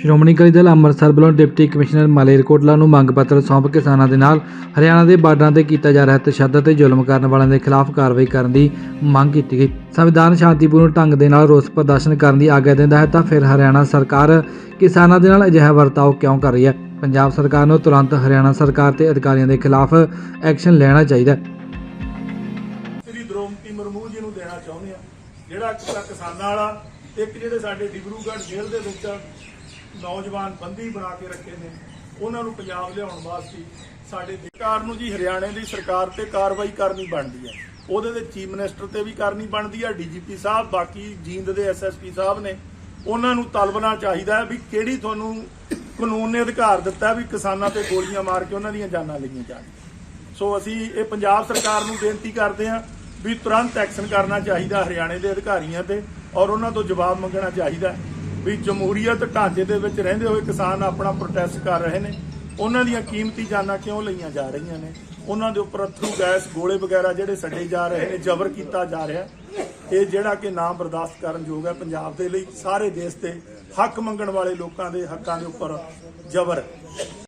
ਸ਼੍ਰੋਮਣੀ ਅਕਾਲੀ ਦਲ ਅੰਮ੍ਰਿਤਸਰ ਵੱਲੋਂ deputy commissioner Malerkotla ਨੂੰ ਮੰਗ ਪੱਤਰ ਸੌਂਪ ਕਿਸਾਨਾਂ ਦੇ ਨਾਲ ਹਰਿਆਣਾ ਦੇ ਬਾਰਡਰਾਂ ਤੇ ਕੀਤਾ ਜਾ ਰਿਹਾ ਤਸ਼ੱਦਦ ਤੇ ਜ਼ੁਲਮ ਕਰਨ ਵਾਲਿਆਂ ਦੇ ਖਿਲਾਫ ਕਾਰਵਾਈ ਕਰਨ ਦੀ ਮੰਗ ਕੀਤੀ ਗਈ। ਸੰਵਿਧਾਨ ਸ਼ਾਂਤੀਪੂਰਨ ਢੰਗ ਦੇ ਨਾਲ ਰੋਸ ਪ੍ਰਦਰਸ਼ਨ ਕਰਨ ਦੀ ਆਗਿਆ ਦਿੰਦਾ ਹੈ ਤਾਂ ਫਿਰ ਹਰਿਆਣਾ ਸਰਕਾਰ ਕਿਸਾਨਾਂ ਦੇ ਨਾਲ ਅਜਿਹਾ ਵਰਤਾਓ ਕਿਉਂ ਕਰ ਰਹੀ ਹੈ? ਪੰਜਾਬ ਸਰਕਾਰ ਨੂੰ ਤੁਰੰਤ ਹਰਿਆਣਾ ਸਰਕਾਰ ਤੇ ਅਧਿਕਾਰੀਆਂ ਦੇ ਖਿਲਾਫ ਐਕਸ਼ਨ ਲੈਣਾ ਚਾਹੀਦਾ ਹੈ। ਸ੍ਰੀ ਦ੍ਰੋਪਦੀ ਮੁਰਮੂ ਜੀ ਨੂੰ ਦੇਣਾ ਚਾਹੁੰਦੇ ਆ ਜਿਹੜਾ ਕਿਸਾਨਾਂ ਵਾਲਾ, ਇੱਕ ਜਿਹੜੇ ਸਾਡੇ ਡਿਬਰੂਗੜ੍ਹ ਜੇਲ੍ਹ ਦੇ ਵਿੱਚ ਨੌਜਵਾਨ ਬੰਦੀ ਬਣਾ ਕੇ ਰੱਖੇ ਨੇ। ਉਹਨਾਂ ਨੂੰ ਪੰਜਾਬ ਲਿਆਉਣ ਵਾਸਤੇ ਸਾਡੇ ਸਰਕਾਰ ਨੂੰ ਜੀ ਹਰਿਆਣੇ ਦੀ ਸਰਕਾਰ ਤੇ ਕਾਰਵਾਈ ਕਰਨੀ ਬਣਦੀ ਹੈ। ਉਹਦੇ ਤੇ ਚੀਫ ਮਿਨਿਸਟਰ ਤੇ ਵੀ ਕਰਨੀ ਬਣਦੀ ਹੈ, ਡੀਜੀਪੀ ਸਾਹਿਬ, ਬਾਕੀ ਜੀਂਦ ਦੇ ਐਸਐਸਪੀ ਸਾਹਿਬ ਨੇ। ਉਹਨਾਂ ਨੂੰ ਤਲਬਣਾ ਚਾਹੀਦਾ ਹੈ ਵੀ ਕਿਹੜੀ ਤੁਹਾਨੂੰ ਕਾਨੂੰਨ ਨੇ ਅਧਿਕਾਰ ਦਿੱਤਾ ਵੀ ਕਿਸਾਨਾਂ ਤੇ ਗੋਲੀਆਂ ਮਾਰ ਕੇ ਉਹਨਾਂ ਦੀਆਂ ਜਾਨਾਂ ਲਈਆਂ ਜਾਣ। ਸੋ ਅਸੀਂ ਇਹ ਪੰਜਾਬ ਸਰਕਾਰ ਨੂੰ ਬੇਨਤੀ ਕਰਦੇ ਹਾਂ ਵੀ ਤੁਰੰਤ ਐਕਸ਼ਨ ਕਰਨਾ ਚਾਹੀਦਾ ਹਰਿਆਣੇ ਦੇ ਅਧਿਕਾਰੀਆਂ ਤੇ ਔਰ ਉਹਨਾਂ ਤੋਂ ਜਵਾਬ ਮੰਗਣਾ ਚਾਹੀਦਾ ਵੀ ਜਮਹੂਰੀਅਤ ਢਾਂਚੇ ਦੇ ਵਿੱਚ ਰਹਿੰਦੇ ਹੋਏ ਕਿਸਾਨ ਆਪਣਾ ਪ੍ਰੋਟੈਸਟ ਕਰ ਰਹੇ ਨੇ। ਉਹਨਾਂ ਦੀਆਂ ਕੀਮਤੀ ਜਾਨਾਂ ਕਿਉਂ ਲਈਆਂ ਜਾ ਰਹੀਆਂ ਨੇ? ਉਹਨਾਂ ਦੇ ਉੱਪਰ ਅਥਰੂ ਗੈਸ ਗੋਲੇ ਵਗੈਰਾ ਜਿਹੜੇ ਛੱਡੇ ਜਾ ਰਹੇ ਨੇ, ਜ਼ਬਰ ਕੀਤਾ ਜਾ ਰਿਹਾ। ਇਹ ਜਿਹੜਾ ਕਿ ਨਾ ਬਰਦਾਸ਼ਤ ਕਰਨ ਯੋਗ ਹੈ ਪੰਜਾਬ ਦੇ ਲਈ। ਸਾਰੇ ਦੇਸ਼ ਤੇ ਹੱਕ ਮੰਗਣ ਵਾਲੇ ਲੋਕਾਂ ਦੇ ਹੱਕਾਂ ਦੇ ਉੱਪਰ ਜ਼ਬਰ। ਹੈ